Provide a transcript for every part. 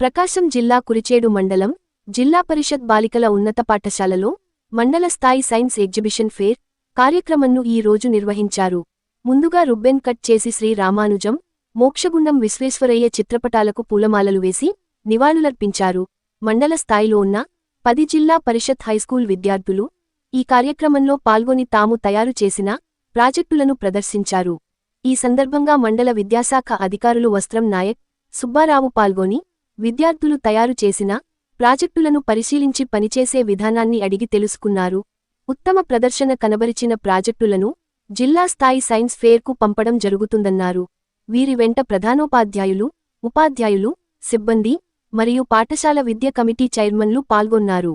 ప్రకాశం జిల్లా కురిచేడు మండలం జిల్లా పరిషత్ బాలికల ఉన్నత పాఠశాలలో మండల స్థాయి సైన్స్ ఎగ్జిబిషన్ ఫేర్ కార్యక్రమంను ఈ రోజు నిర్వహించారు. ముందుగా రుబ్బెన్ కట్ చేసి శ్రీ రామానుజం మోక్షగుండం విశ్వేశ్వరయ్య చిత్రపటాలకు పూలమాలలు వేసి నివాళులర్పించారు. మండల స్థాయిలో ఉన్న పది జిల్లా పరిషత్ హైస్కూల్ విద్యార్థులు ఈ కార్యక్రమంలో పాల్గొని తాము తయారు చేసిన ప్రాజెక్టులను ప్రదర్శించారు. ఈ సందర్భంగా మండల విద్యాశాఖ అధికారులు వస్త్రం నాయక్ సుబ్బారావు పాల్గొని విద్యార్థులు తయారు చేసిన ప్రాజెక్టులను పరిశీలించి పనిచేసే విధానాన్ని అడిగి తెలుసుకున్నారు. ఉత్తమ ప్రదర్శన కనబరిచిన ప్రాజెక్టులను జిల్లా స్థాయి సైన్స్ ఫేర్కు పంపడం జరుగుతుందన్నారు. వీరి వెంట ప్రధానోపాధ్యాయులు ఉపాధ్యాయులు సిబ్బంది మరియు పాఠశాల విద్య కమిటీ చైర్మన్లు పాల్గొన్నారు.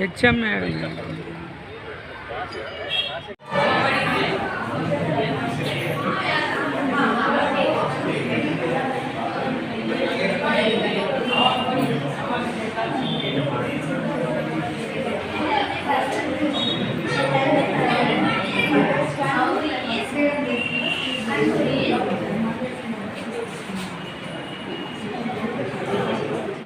హెచ్ఎంఏ